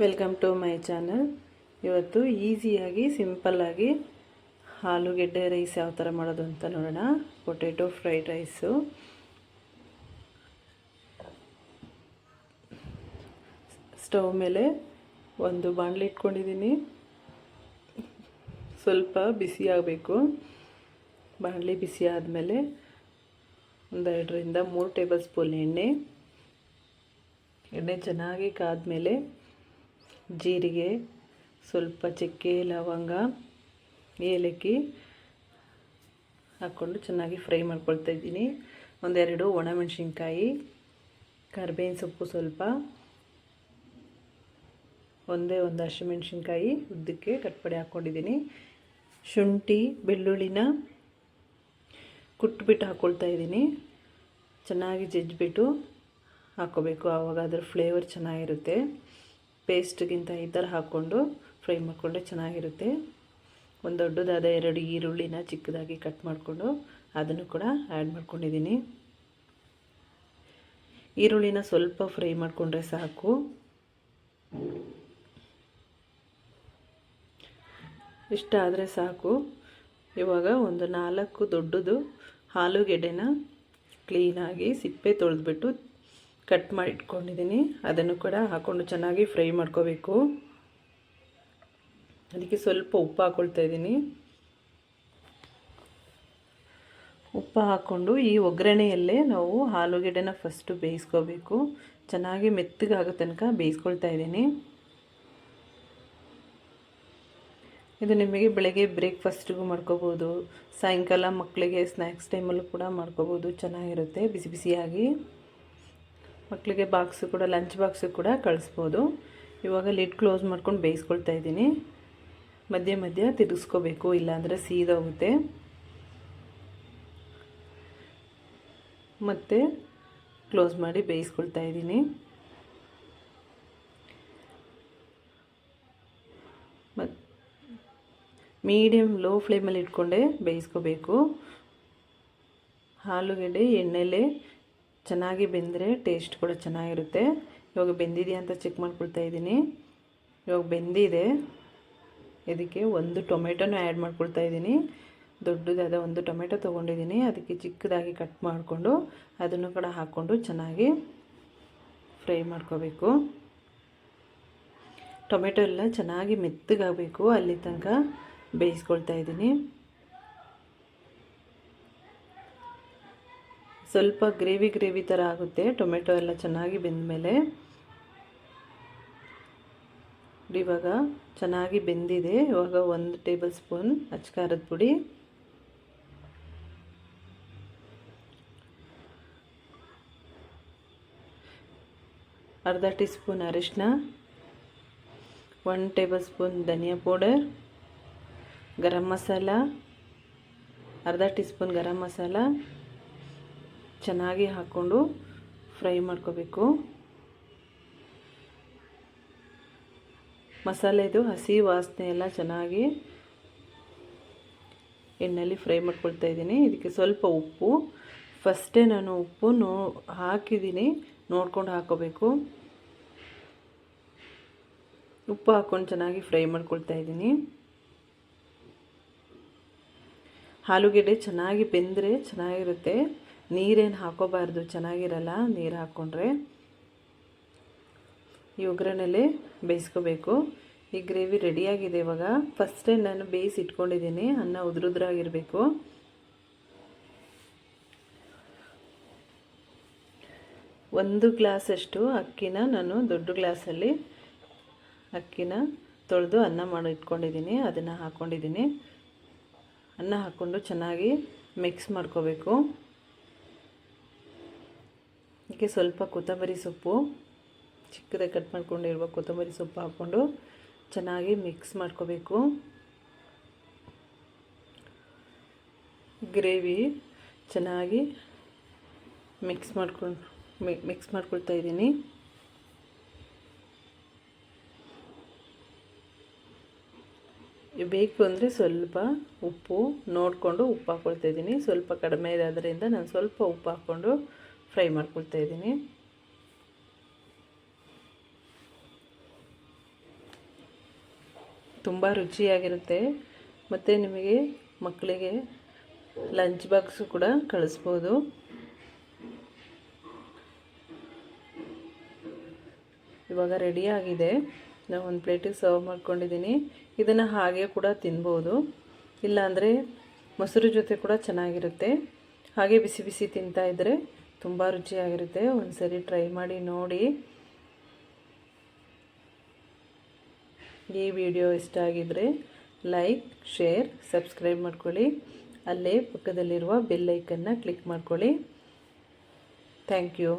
Welcome to my channel ಇವತ್ತು ಈಸಿಯಾಗಿ, ಸಿಂಪಲ್ಲಾಗಿ ಆಲೂಗೆಡ್ಡೆ ರೈಸ್ ಯಾವ ಥರ ಮಾಡೋದು ಅಂತ ನೋಡೋಣ. ಪೊಟೆಟೊ ಫ್ರೈಡ್ ರೈಸು ಸ್ಟವ್ ಮೇಲೆ ಒಂದು ಬಾಣಲಿ ಇಟ್ಕೊಂಡಿದ್ದೀನಿ. ಸ್ವಲ್ಪ ಬಿಸಿ ಆಗಬೇಕು. ಬಾಣಲಿ ಬಿಸಿ ಆದಮೇಲೆ ಒಂದೆರಡರಿಂದ ಮೂರು ಟೇಬಲ್ ಸ್ಪೂನ್ ಎಣ್ಣೆ. ಎಣ್ಣೆ ಚೆನ್ನಾಗಿ ಕಾದ್ಮೇಲೆ ಜೀರಿಗೆ, ಸ್ವಲ್ಪ ಚಕ್ಕೆ, ಲವಂಗ, ಏಲಕ್ಕಿ ಹಾಕ್ಕೊಂಡು ಚೆನ್ನಾಗಿ ಫ್ರೈ ಮಾಡ್ಕೊಳ್ತಾ ಇದ್ದೀನಿ. ಒಂದೆರಡು ಒಣಮೆಣಸಿನ್ಕಾಯಿ, ಕರ್ಬೇವಿನ ಸೊಪ್ಪು ಸ್ವಲ್ಪ, ಒಂದೇ ಒಂದು ಹಸಿಮೆಣ್ಸಿನ್ಕಾಯಿ ಉದ್ದಕ್ಕೆ ಕಟ್ಪಡಿ ಹಾಕ್ಕೊಂಡಿದ್ದೀನಿ. ಶುಂಠಿ, ಬೆಳ್ಳುಳ್ಳಿನ ಕುಟ್ಬಿಟ್ಟು ಹಾಕ್ಕೊಳ್ತಾ ಇದ್ದೀನಿ. ಚೆನ್ನಾಗಿ ಜಜ್ಜಿಬಿಟ್ಟು ಹಾಕ್ಕೋಬೇಕು, ಆವಾಗ ಅದರ ಫ್ಲೇವರ್ ಚೆನ್ನಾಗಿರುತ್ತೆ. ಪೇಸ್ಟ್ಗಿಂತ ಈ ಥರ ಹಾಕ್ಕೊಂಡು ಫ್ರೈ ಮಾಡಿಕೊಂಡ್ರೆ ಚೆನ್ನಾಗಿರುತ್ತೆ. ಒಂದು ದೊಡ್ಡದಾದ ಎರಡು ಈರುಳ್ಳಿನ ಚಿಕ್ಕದಾಗಿ ಕಟ್ ಮಾಡಿಕೊಂಡು ಅದನ್ನು ಕೂಡ ಆ್ಯಡ್ ಮಾಡ್ಕೊಂಡಿದ್ದೀನಿ. ಈರುಳ್ಳಿನ ಸ್ವಲ್ಪ ಫ್ರೈ ಮಾಡಿಕೊಂಡ್ರೆ ಸಾಕು. ಇಷ್ಟ ಆದರೆ ಸಾಕು. ಇವಾಗ ಒಂದು ನಾಲ್ಕು ದೊಡ್ಡದು ಆಲೂಗೆಡ್ಡೆನ ಕ್ಲೀನಾಗಿ ಸಿಪ್ಪೆ ತೊಳೆದ್ಬಿಟ್ಟು ಕಟ್ ಮಾಡಿ ಇಟ್ಕೊಂಡಿದ್ದೀನಿ ಅದನ್ನು ಕೂಡ ಹಾಕ್ಕೊಂಡು ಚೆನ್ನಾಗಿ ಫ್ರೈ ಮಾಡ್ಕೋಬೇಕು. ಅದಕ್ಕೆ ಸ್ವಲ್ಪ ಉಪ್ಪು ಹಾಕ್ಕೊಳ್ತಾ ಇದ್ದೀನಿ. ಉಪ್ಪು ಹಾಕ್ಕೊಂಡು ಈ ಒಗ್ಗರಣೆಯಲ್ಲೇ ನಾವು ಆಲೂಗೆಡ್ಡೆನ ಫಸ್ಟು ಬೇಯಿಸ್ಕೋಬೇಕು. ಚೆನ್ನಾಗಿ ಮೆತ್ತಗಾಗೋ ತನಕ ಬೇಯಿಸ್ಕೊಳ್ತಾ ಇದ್ದೀನಿ. ಇದು ನಿಮಗೆ ಬೆಳಗ್ಗೆ ಬ್ರೇಕ್ಫಾಸ್ಟಿಗೂ ಮಾಡ್ಕೋಬೋದು. ಸಾಯಂಕಾಲ ಮಕ್ಕಳಿಗೆ ಸ್ನ್ಯಾಕ್ಸ್ ಟೈಮಲ್ಲೂ ಕೂಡ ಮಾಡ್ಕೋಬೋದು. ಚೆನ್ನಾಗಿರುತ್ತೆ. ಬಿಸಿ ಬಿಸಿಯಾಗಿ. ಮಕ್ಕಳಿಗೆ ಬಾಕ್ಸು ಕೂಡ, ಲಂಚ್ ಬಾಕ್ಸು ಕೂಡ ಕಳಿಸ್ಬೋದು. ಇವಾಗ ಲಿಡ್ ಕ್ಲೋಸ್ ಮಾಡ್ಕೊಂಡು ಬೇಯಿಸ್ಕೊಳ್ತಾ ಇದ್ದೀನಿ. ಮಧ್ಯೆ ಮಧ್ಯೆ ತಿರುಗಿಸ್ಕೋಬೇಕು, ಇಲ್ಲಾಂದರೆ ಸೀದೋಗುತ್ತೆ. ಮತ್ತು ಕ್ಲೋಸ್ ಮಾಡಿ ಬೇಯಿಸ್ಕೊಳ್ತಾ ಇದ್ದೀನಿ. ಮತ್ತು ಮೀಡಿಯಮ್ ಲೋ ಫ್ಲೇಮಲ್ಲಿ ಇಟ್ಕೊಂಡೆ ಬೇಯಿಸ್ಕೋಬೇಕು. ಆಲೂಗಡ್ಡೆ, ಎಣ್ಣೆಲೆ ಚೆನ್ನಾಗಿ ಬೆಂದರೆ ಟೇಸ್ಟ್ ಕೂಡ ಚೆನ್ನಾಗಿರುತ್ತೆ. ಇವಾಗ ಬೆಂದಿದೆಯಾ ಅಂತ ಚೆಕ್ ಮಾಡ್ಕೊಳ್ತಾ ಇದ್ದೀನಿ. ಇವಾಗ ಬೆಂದಿದೆ. ಇದಕ್ಕೆ ಒಂದು ಟೊಮೆಟೊನೂ ಆ್ಯಡ್ ಮಾಡ್ಕೊಳ್ತಾ ಇದ್ದೀನಿ. ದೊಡ್ಡದಾದ ಒಂದು ಟೊಮೆಟೊ ತೊಗೊಂಡಿದ್ದೀನಿ. ಅದಕ್ಕೆ ಚಿಕ್ಕದಾಗಿ ಕಟ್ ಮಾಡಿಕೊಂಡು ಅದನ್ನು ಕೂಡ ಹಾಕ್ಕೊಂಡು ಚೆನ್ನಾಗಿ ಫ್ರೈ ಮಾಡ್ಕೋಬೇಕು. ಟೊಮೆಟೊ ಎಲ್ಲ ಚೆನ್ನಾಗಿ ಮೆತ್ತಗಾಗಬೇಕು. ಅಲ್ಲಿ ತನಕ ಬೇಯಿಸ್ಕೊಳ್ತಾ ಇದ್ದೀನಿ. ಸ್ವಲ್ಪ ಗ್ರೇವಿ ಗ್ರೇವಿ ಥರ ಆಗುತ್ತೆ. ಟೊಮೆಟೊ ಎಲ್ಲ ಚೆನ್ನಾಗಿ ಬೆಂದ ಮೇಲೆ ಇವಾಗ ಚೆನ್ನಾಗಿ ಬೆಂದಿದೆ. ಇವಾಗ ಒಂದು ಟೇಬಲ್ ಸ್ಪೂನ್ ಅಚ್ಕಾರದ ಪುಡಿ. ಅರ್ಧ ಟೀ ಸ್ಪೂನ್ ಅರಿಶಿನ ಒನ್ ಟೇಬಲ್ ಸ್ಪೂನ್ ಧನಿಯಾ ಪೌಡರ್. ಗರಂ ಮಸಾಲ. ಅರ್ಧ ಟೀ ಸ್ಪೂನ್ ಗರಂ ಮಸಾಲ. ಚೆನ್ನಾಗಿ ಹಾಕ್ಕೊಂಡು ಫ್ರೈ ಮಾಡ್ಕೋಬೇಕು. ಮಸಾಲೆದು ಹಸಿ ವಾಸನೆ ಎಲ್ಲ ಚೆನ್ನಾಗಿ ಎಣ್ಣೆಯಲ್ಲಿ ಫ್ರೈ ಮಾಡ್ಕೊಳ್ತಾ ಇದ್ದೀನಿ. ಇದಕ್ಕೆ ಸ್ವಲ್ಪ ಉಪ್ಪು. ಫಸ್ಟೇ ನಾನು ಉಪ್ಪು ನೋ ಹಾಕಿದ್ದೀನಿ. ನೋಡ್ಕೊಂಡು ಹಾಕೋಬೇಕು. ಉಪ್ಪು ಹಾಕ್ಕೊಂಡು ಚೆನ್ನಾಗಿ ಫ್ರೈ ಮಾಡ್ಕೊಳ್ತಾ ಇದ್ದೀನಿ. ಆಲೂಗೆಡ್ಡೆ ಚೆನ್ನಾಗಿ ಬೆಂದರೆ ಚೆನ್ನಾಗಿರುತ್ತೆ. ನೀರೇನು ಹಾಕೋಬಾರ್ದು, ಚೆನ್ನಾಗಿರಲ್ಲ, ನೀರು ಹಾಕ್ಕೊಂಡ್ರೆ ಈ ಒಗ್ಗರಣೆಲಿ ಬೇಯಿಸ್ಕೋಬೇಕು. ಈ ಗ್ರೇವಿ ರೆಡಿಯಾಗಿದೆ ಇವಾಗ. ಫಸ್ಟೇ ನಾನು ಬೇಯಿಸಿ ಇಟ್ಕೊಂಡಿದ್ದೀನಿ, ಅನ್ನ ಉದುರುದ್ರಾಗಿರಬೇಕು. ಒಂದು ಗ್ಲಾಸಷ್ಟು ಅಕ್ಕಿನ ನಾನು ದೊಡ್ಡ ಗ್ಲಾಸಲ್ಲಿ ಅಕ್ಕಿನ ತೊಳೆದು ಅನ್ನ ಮಾಡಿ ಇಟ್ಕೊಂಡಿದ್ದೀನಿ, ಅದನ್ನು ಹಾಕ್ಕೊಂಡಿದ್ದೀನಿ ಅನ್ನ ಹಾಕ್ಕೊಂಡು ಚೆನ್ನಾಗಿ ಮಿಕ್ಸ್ ಮಾಡ್ಕೋಬೇಕು. ಅದಕ್ಕೆ ಸ್ವಲ್ಪ ಕೊತ್ತಂಬರಿ ಸೊಪ್ಪು, ಚಿಕ್ಕದಾಗಿ ಕಟ್ ಮಾಡ್ಕೊಂಡಿರುವ ಕೊತ್ತಂಬರಿ ಸೊಪ್ಪು ಹಾಕ್ಕೊಂಡು ಚೆನ್ನಾಗಿ ಮಿಕ್ಸ್ ಮಾಡ್ಕೋಬೇಕು. ಗ್ರೇವಿ ಚೆನ್ನಾಗಿ ಮಿಕ್ಸ್ ಮಾಡ್ಕೊಂಡು ಮಿಕ್ಸ್ ಮಾಡ್ಕೊಳ್ತಾ ಇದ್ದೀನಿ. ಬೇಕು ಅಂದರೆ ಸ್ವಲ್ಪ ಉಪ್ಪು ನೋಡಿಕೊಂಡು ಉಪ್ಪು ಹಾಕ್ಕೊಳ್ತಾ ಇದ್ದೀನಿ. ಸ್ವಲ್ಪ ಕಡಿಮೆ ಇರೋದ್ರಿಂದ ನಾನು ಸ್ವಲ್ಪ ಉಪ್ಪು ಹಾಕ್ಕೊಂಡು ಫ್ರೈ ಮಾಡ್ಕೊಳ್ತಾ ಇದ್ದೀನಿ. ತುಂಬ ರುಚಿಯಾಗಿರುತ್ತೆ. ಮತ್ತು ನಿಮಗೆ ಮಕ್ಕಳಿಗೆ ಲಂಚ್ ಬಾಕ್ಸು ಕೂಡ ಕಳಿಸ್ಬೋದು. ಇವಾಗ ರೆಡಿಯಾಗಿದೆ ನಾನು ಒಂದು ಪ್ಲೇಟಿಗೆ ಸರ್ವ್ ಮಾಡ್ಕೊಂಡಿದ್ದೀನಿ ಇದನ್ನು ಹಾಗೆ ಕೂಡ ತಿನ್ಬೋದು. ಇಲ್ಲಾಂದರೆ ಮೊಸರು ಜೊತೆ ಕೂಡ ಚೆನ್ನಾಗಿರುತ್ತೆ. ಹಾಗೆ ಬಿಸಿ ಬಿಸಿ ತಿಂತಾಯಿದ್ರೆ ತುಂಬ ರುಚಿಯಾಗಿರುತ್ತೆ. ಒಂದು ಸರಿ ಟ್ರೈ ಮಾಡಿ ನೋಡಿ. ಈ ವಿಡಿಯೋ ಇಷ್ಟ ಆಗಿದ್ದರೆ ಲೈಕ್ ಶೇರ್ ಸಬ್ಸ್ಕ್ರೈಬ್ ಮಾಡ್ಕೊಳ್ಳಿ. ಅಲ್ಲೇ ಪಕ್ಕದಲ್ಲಿರುವ ಬೆಲ್ ಐಕನ್ನ ಕ್ಲಿಕ್ ಮಾಡ್ಕೊಳ್ಳಿ. Thank you